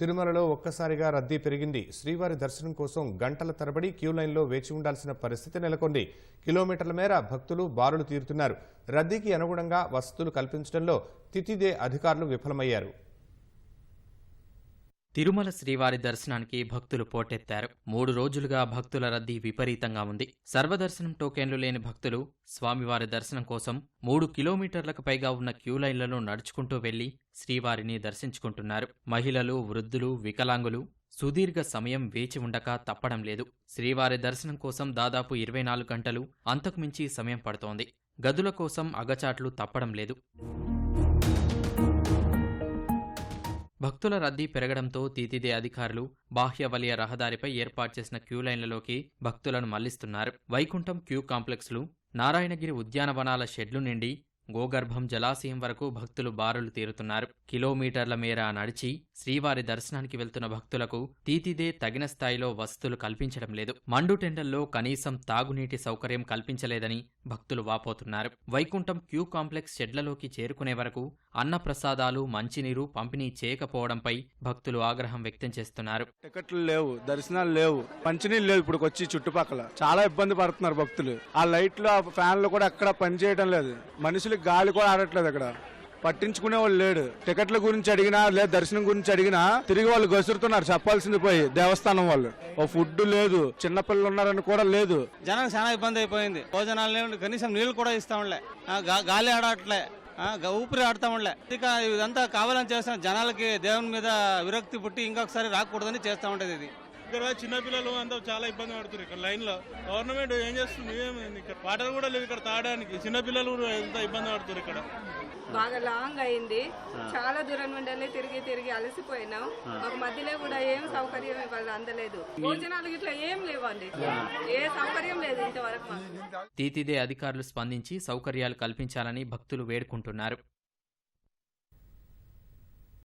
తిరుమలలో ఒక్కసారిగా రద్దీ పెరిగింది. శ్రీవారి దర్శనం కోసం గంటల తరబడి క్యూ లైన్లో వేచి ఉండాల్సిన పరిస్థితి నెలకొంది. కిలోమీటర్ల మేర భక్తులు బారులు తీరుతున్నారు. రద్దీకి అనుగుణంగా వసతులు కల్పించడంలో తితిదే అధికారులు విఫలమయ్యారు. తిరుమల శ్రీవారి దర్శనానికి భక్తులు పోటెత్తారు. మూడు రోజులుగా భక్తుల రద్దీ విపరీతంగా ఉంది. సర్వదర్శనం టోకెన్లు లేని భక్తులు స్వామివారి దర్శనం కోసం మూడు కిలోమీటర్లకు పైగా ఉన్న క్యూ లైన్లలో నడుచుకుంటూ వెళ్ళి శ్రీవారిని దర్శించుకుంటున్నారు. మహిళలు వృద్ధులు వికలాంగులు సుదీర్ఘ సమయం వేచి ఉండక తప్పడం లేదు. శ్రీవారి దర్శనం కోసం దాదాపు ఇరవై నాలుగు గంటలు అంతకుమించి సమయం పడుతోంది. గదుల కోసం అగచాట్లు తప్పడం లేదు. భక్తుల రద్దీ పెరగడంతో తీతిదే అధికారులు బాహ్య వలయ రహదారిపై ఏర్పాటు చేసిన క్యూ లైన్లలోకి భక్తులను మళ్ళిస్తున్నారు. వైకుంఠం క్యూ కాంప్లెక్స్లు నారాయణగిరి ఉద్యానవనాల షెడ్లు నిండి గోగర్భం జలాశయం వరకు భక్తులు బారులు తీరుతున్నారు. కిలోమీటర్ల మేర నడిచి శ్రీవారి దర్శనానికి వెళ్తున్న భక్తులకు తీతిదే తగిన స్థాయిలో వసతులు కల్పించడం లేదు. మండు టెండల్లో కనీసం తాగునీటి సౌకర్యం కల్పించలేదని భక్తులు వాపోతున్నారు. వైకుంఠం క్యూ కాంప్లెక్స్ షెడ్లలోకి చేరుకునే వరకు అన్న ప్రసాదాలు మంచినీరు పంపిణీ చేయకపోవడంపై భక్తులు ఆగ్రహం వ్యక్తం చేస్తున్నారు. టికెట్లు లేవు దర్శనాలు లేవు. మంచినీళ్ళు లేవు ఇప్పుడు వచ్చి చుట్టుపక్కల. చాలా ఇబ్బంది పడుతున్నారు భక్తులు. ఆ లైట్లు ఆ ఫ్యాన్లు కూడా అక్కడ పనిచేయడం లేదు. మనుషులకి గాలి కూడా ఆడట్లేదు అక్కడ. పట్టించుకునే వాళ్ళు లేడు. టికెట్ల గురించి అడిగినా లేదా దర్శనం గురించి అడిగినా తిరిగి వాళ్ళు గసురుతున్నారు. చెప్పాల్సింది పోయి దేవస్థానం వాళ్ళు. ఓ ఫుడ్ లేదు. చిన్నపిల్లలు ఉన్నారని కూడా లేదు. జనానికి చాలా ఇబ్బంది అయిపోయింది. భోజనాలు లేవు. కనీసం నీళ్ళు కూడా ఇస్తాంలే గాలి ఆడట్లే. ఊపిరి ఆడతా ఊపిరి ఇక ఇదంతా కావాలని చేస్తాం జనాలకి దేవుని మీద విరక్తి పుట్టి ఇంకొకసారి రాకూడదని చేస్తా ఉండేది ఇది. ఇక్కడ చిన్నపిల్లలు అంతా చాలా ఇబ్బంది పడుతున్నారు ఇక్కడ లైన్లో. గవర్నమెంట్ ఏం చేస్తుంది? ఏమైంది ఇక్కడ వాటర్ కూడా లేవు ఇక్కడ తాగడానికి. చిన్నపిల్లలు ఎంత ఇబ్బంది పడుతున్నారు ఇక్కడ? బాగా లాంగ్ అయింది. చాలా దూరం నుండి తిరిగి తిరిగి అలసిపోయినాం. మాకు మధ్యలో కూడా ఏం సౌకర్యం ఇవాళ అందలేదు. భోజనాలు ఇట్లా ఏం లేవండి. ఏ సౌకర్యం లేదు ఇంతవరకు తీతిదే అధికారులు స్పందించి సౌకర్యాలు కల్పించాలని భక్తులు వేడుకుంటున్నారు.